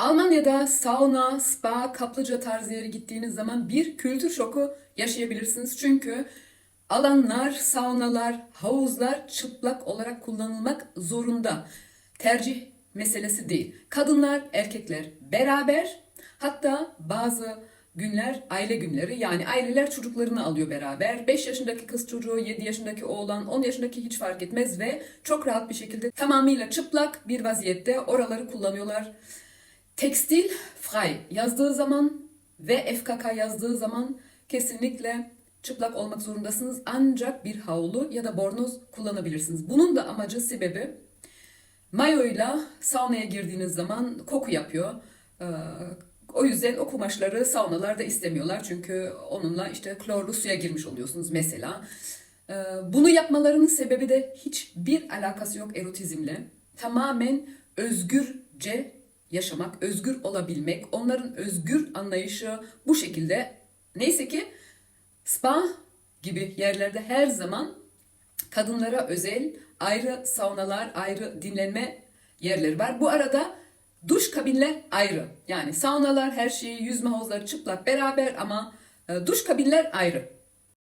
Almanya'da sauna, spa, kaplıca tarzı yere gittiğiniz zaman bir kültür şoku yaşayabilirsiniz. Çünkü alanlar, saunalar, havuzlar çıplak olarak kullanılmak zorunda. Tercih meselesi değil. Kadınlar, erkekler beraber hatta bazı günler aile günleri yani aileler çocuklarını alıyor beraber. 5 yaşındaki kız çocuğu, 7 yaşındaki oğlan, 10 yaşındaki hiç fark etmez ve çok rahat bir şekilde tamamıyla çıplak bir vaziyette oraları kullanıyorlar. Tekstil frei yazdığı zaman ve FKK yazdığı zaman kesinlikle çıplak olmak zorundasınız. Ancak bir havlu ya da bornoz kullanabilirsiniz. Bunun da amacı sebebi mayoyla saunaya girdiğiniz zaman koku yapıyor. Ee, o yüzden o kumaşları saunalarda istemiyorlar. Çünkü onunla işte klorlu suya girmiş oluyorsunuz mesela. Ee, bunu yapmalarının sebebi de hiçbir alakası yok erotizmle. Tamamen özgürce yaşamak, özgür olabilmek. Onların özgür anlayışı bu şekilde. Neyse ki spa gibi yerlerde her zaman kadınlara özel ayrı saunalar, ayrı dinlenme yerleri var. Bu arada duş kabinler ayrı. Yani saunalar, her şeyi, yüzme havuzları çıplak beraber ama e, duş kabinler ayrı.